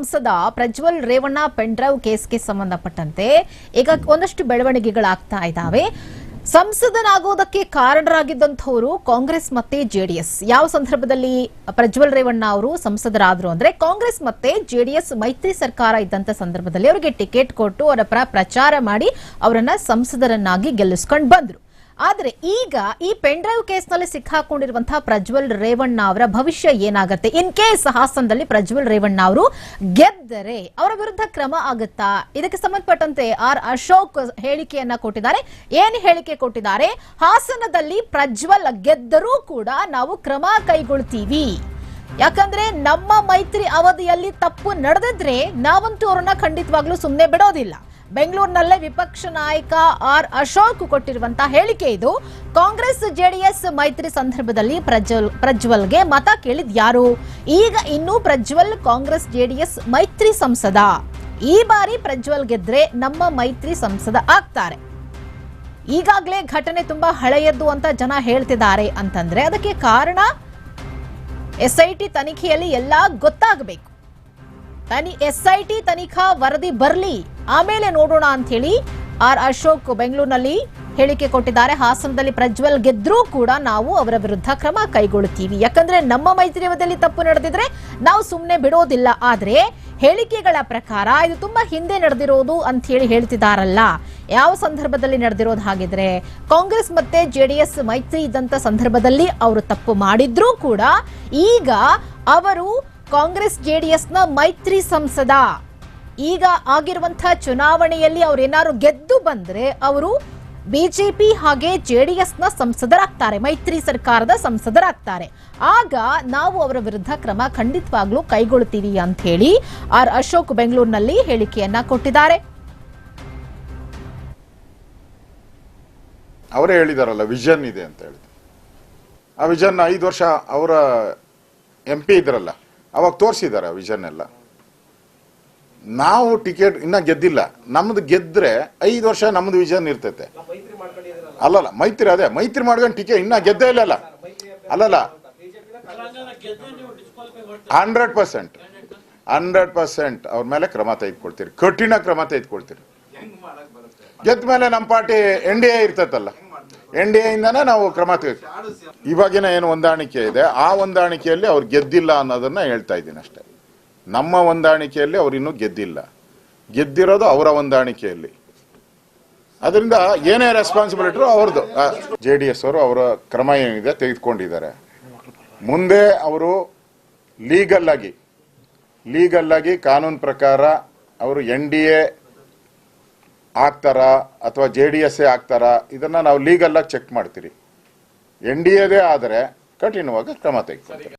ಸಂಸದ ಪ್ರಜ್ವಲ್ ರೇವಣ್ಣ ಪೆನ್ಡ್ರೈವ್ ಕೇಸ್ಗೆ ಸಂಬಂಧಪಟ್ಟಂತೆ ಈಗ ಒಂದಷ್ಟು ಬೆಳವಣಿಗೆಗಳಾಗ್ತಾ ಇದ್ದಾವೆ. ಸಂಸದನಾಗೋದಕ್ಕೆ ಕಾರಣರಾಗಿದ್ದಂಥವರು ಕಾಂಗ್ರೆಸ್ ಮತ್ತೆ ಜೆಡಿಎಸ್. ಯಾವ ಸಂದರ್ಭದಲ್ಲಿ ಪ್ರಜ್ವಲ್ ರೇವಣ್ಣ ಅವರು ಸಂಸದರಾದ್ರು ಅಂದ್ರೆ ಕಾಂಗ್ರೆಸ್ ಮತ್ತೆ ಜೆಡಿಎಸ್ ಮೈತ್ರಿ ಸರ್ಕಾರ ಇದ್ದಂತ ಸಂದರ್ಭದಲ್ಲಿ ಅವರಿಗೆ ಟಿಕೆಟ್ ಕೊಟ್ಟು ಅವರ ಪರ, ಪ್ರಚಾರ ಮಾಡಿ ಅವರನ್ನ ಸಂಸದರನ್ನಾಗಿ ಗೆಲ್ಲಿಸ್ಕೊಂಡು ಬಂದ್ರು. ಆದ್ರೆ ಈಗ ಈ ಪೆನ್ ಡ್ರೈವ್ ಕೇಸ್ನಲ್ಲಿ ಸಿಕ್ಕಾಕೊಂಡಿರುವಂತಹ ಪ್ರಜ್ವಲ್ ರೇವಣ್ಣ ಅವರ ಭವಿಷ್ಯ ಏನಾಗುತ್ತೆ? ಇನ್ ಕೇಸ್ ಹಾಸನದಲ್ಲಿ ಪ್ರಜ್ವಲ್ ರೇವಣ್ಣ ಅವರು ಗೆದ್ದರೆ ಅವರ ವಿರುದ್ಧ ಕ್ರಮ ಆಗುತ್ತಾ? ಇದಕ್ಕೆ ಸಂಬಂಧಪಟ್ಟಂತೆ ಆರ್ ಅಶೋಕ್ ಹೇಳಿಕೆಯನ್ನ ಕೊಟ್ಟಿದ್ದಾರೆ. ಏನು ಹೇಳಿಕೆ ಕೊಟ್ಟಿದ್ದಾರೆ? ಹಾಸನದಲ್ಲಿ ಪ್ರಜ್ವಲ್ ಗೆದ್ದರೂ ಕೂಡ ನಾವು ಕ್ರಮ ಕೈಗೊಳ್ತೀವಿ. ಯಾಕಂದ್ರೆ ನಮ್ಮ ಮೈತ್ರಿ ಅವಧಿಯಲ್ಲಿ ತಪ್ಪು ನಡೆದಿದ್ರೆ ನಾವಂತೂ ಅವ್ರನ್ನ ಖಂಡಿತವಾಗ್ಲೂ ಸುಮ್ಮನೆ ಬಿಡೋದಿಲ್ಲ. ಬೆಂಗಳೂರಿನಲ್ಲೇ ವಿಪಕ್ಷ ನಾಯಕ ಆರ್ ಅಶೋಕ್ ಕೊಟ್ಟಿರುವಂತಹ ಹೇಳಿಕೆ ಇದು. ಕಾಂಗ್ರೆಸ್, ಜೆಡಿಎಸ್ ಮೈತ್ರಿ ಸಂದರ್ಭದಲ್ಲಿ ಪ್ರಜ್ವಲ್, ಪ್ರಜ್ವಲ್ಗೆ ಮತ ಕೇಳಿದ್ ಯಾರು? ಈಗ ಇನ್ನೂ ಪ್ರಜ್ವಲ್, ಕಾಂಗ್ರೆಸ್, ಜೆಡಿಎಸ್ ಮೈತ್ರಿ ಸಂಸದ. ಈ ಬಾರಿ ಪ್ರಜ್ವಲ್ ಗೆದ್ರೆ ನಮ್ಮ ಮೈತ್ರಿ ಸಂಸದ ಆಗ್ತಾರೆ. ಈಗಾಗಲೇ ಘಟನೆ ತುಂಬಾ ಹಳೆಯದ್ದು ಅಂತ ಜನ ಹೇಳ್ತಿದ್ದಾರೆ ಅಂತಂದ್ರೆ ಅದಕ್ಕೆ ಕಾರಣ ಎಸ್ಐಟಿ ತನಿಖೆಯಲ್ಲಿ ಎಲ್ಲ ಗೊತ್ತಾಗಬೇಕು. ತನಿ ಎಸ್ ಐ ಟಿ ತನಿಖಾ ವರದಿ ಬರಲಿ, ಆಮೇಲೆ ನೋಡೋಣ ಅಂತ ಹೇಳಿ ಆರ್ ಅಶೋಕ್ ಬೆಂಗಳೂರಿನಲ್ಲಿ ಹೇಳಿಕೆ ಕೊಟ್ಟಿದ್ದಾರೆ. ಹಾಸನದಲ್ಲಿ ಪ್ರಜ್ವಲ್ ಗೆದ್ರೂ ಕೂಡ ನಾವು ಅವರ ವಿರುದ್ಧ ಕ್ರಮ ಕೈಗೊಳ್ಳುತ್ತೀವಿ. ಯಾಕಂದ್ರೆ ನಮ್ಮ ಮೈತ್ರಿಯದಲ್ಲಿ ತಪ್ಪು ನಡೆದಿದ್ರೆ ನಾವು ಸುಮ್ಮನೆ ಬಿಡೋದಿಲ್ಲ. ಆದ್ರೆ ಹೇಳಿಕೆಗಳ ಪ್ರಕಾರ ಇದು ತುಂಬಾ ಹಿಂದೆ ನಡೆದಿರೋದು ಅಂತ ಹೇಳಿ ಹೇಳ್ತಿದಾರಲ್ಲ. ಯಾವ ಸಂದರ್ಭದಲ್ಲಿ ನಡೆದಿರೋದು ಹಾಗಿದ್ರೆ ಕಾಂಗ್ರೆಸ್ ಮತ್ತೆ ಜೆಡಿಎಸ್ ಮೈತ್ರಿ ಇದ್ದಂತ ಸಂದರ್ಭದಲ್ಲಿ ಅವರು ತಪ್ಪು ಮಾಡಿದ್ರೂ ಕೂಡ ಈಗ ಅವರು ಕಾಂಗ್ರೆಸ್ ಜೆಡಿಎಸ್ನ ಮೈತ್ರಿ ಸಂಸದ. ಈಗ ಆಗಿರುವಂತಹ ಚುನಾವಣೆಯಲ್ಲಿ ಅವರೇನಾದ್ರು ಗೆದ್ದು ಬಂದ್ರೆ ಅವರು ಬಿಜೆಪಿ ಹಾಗೆ ಜೆಡಿಎಸ್ನ ಸಂಸದರಾಗ್ತಾರೆ, ಮೈತ್ರಿ ಸರ್ಕಾರದ ಸಂಸದರಾಗ್ತಾರೆ. ಆಗ ನಾವು ಅವರ ವಿರುದ್ಧ ಕ್ರಮ ಖಂಡಿತವಾಗ್ಲೂ ಕೈಗೊಳ್ತೀವಿ ಅಂತ ಹೇಳಿ ಆರ್ ಅಶೋಕ್ ಬೆಂಗಳೂರಿನಲ್ಲಿ ಹೇಳಿಕೆಯನ್ನ ಕೊಟ್ಟಿದ್ದಾರೆ. ಅವರೇ ಹೇಳಿದಾರಲ್ಲ, ವಿಷನ್ ಇದೆ ಅಂತ ಹೇಳಿದ್ರು. ಆ ವಿಷನ್ ಐದು ವರ್ಷ ಅವರ ಎಂ ಪಿ ಇದ್ರಲ್ಲ ಅವಾಗ ತೋರಿಸಿದ್ದಾರೆ ಆ ವಿಷನ್ ಎಲ್ಲ. ನಾವು ಟಿಕೆಟ್ ಇನ್ನ ಗೆದ್ದಿಲ್ಲ. ನಮ್ದು ಗೆದ್ರೆ ಐದು ವರ್ಷ ನಮ್ದು ವಿಷನ್ ಇರ್ತೈತೆ. ಅಲ್ಲಲ್ಲ ಮೈತ್ರಿ ಅದೇ ಮೈತ್ರಿ ಮಾಡ್ಕೊಂಡು ಟಿಕೆಟ್ ಇನ್ನ ಗೆದ್ದೇ ಇಲ್ಲ ಅಲ್ಲಲ್ಲ ಹಂಡ್ರೆಡ್ ಪರ್ಸೆಂಟ್. ಹಂಡ್ರೆಡ್ ಪರ್ಸೆಂಟ್ ಅವ್ರ ಮೇಲೆ ಕ್ರಮ ತೆಗೆದುಕೊಳ್ತೀರಿ. ಕಠಿಣ ಕ್ರಮ ತೆಗೆದುಕೊಳ್ತೀರಿ. ಗೆದ್ದ ಮೇಲೆ ನಮ್ಮ ಪಾರ್ಟಿ ಎನ್ ಡಿ ಎ ಇರ್ತೈತಲ್ಲ. ಎನ್ ಡಿ ಎಯಿಂದನೇ ನಾವು ಕ್ರಮ ತೆಗೆ ಇವಾಗಿನ ಏನು ಹೊಂದಾಣಿಕೆ ಇದೆ, ಆ ಹೊಂದಾಣಿಕೆಯಲ್ಲಿ ಅವ್ರು ಗೆದ್ದಿಲ್ಲ ಅನ್ನೋದನ್ನ ಹೇಳ್ತಾ ಇದ್ದೀನಿ ಅಷ್ಟೇ. ನಮ್ಮ ಹೊಂದಾಣಿಕೆಯಲ್ಲಿ ಅವ್ರು ಇನ್ನೂ ಗೆದ್ದಿಲ್ಲ. ಗೆದ್ದಿರೋದು ಅವರ ಹೊಂದಾಣಿಕೆಯಲ್ಲಿ. ಅದರಿಂದ ಏನೇ ರೆಸ್ಪಾನ್ಸಿಬಿಲಿಟಿ ಅವ್ರದ್ದು. ಜೆ ಡಿ ಎಸ್ ಅವರು ಅವರ ಕ್ರಮ ಏನಿದೆ ತೆಗೆದುಕೊಂಡಿದ್ದಾರೆ. ಮುಂದೆ ಅವರು ಲೀಗಲ್ ಆಗಿ ಲೀಗಲ್ ಆಗಿ ಕಾನೂನು ಪ್ರಕಾರ ಅವರು ಎನ್ ಡಿ ಎ ಆಗ್ತಾರ ಅಥವಾ ಜೆ ಡಿ ಎಸ್ ಎ ಆಗ್ತಾರ, ಇದನ್ನ ನಾವು ಲೀಗಲ್ ಆಗಿ ಚೆಕ್ ಮಾಡ್ತೀರಿ. ಎನ್ ಡಿ ಎದೇ ಆದರೆ ಕಠಿಣವಾಗಿ ಕ್ರಮ ತೆಗೆದುಕೊಳ್ತೀವಿ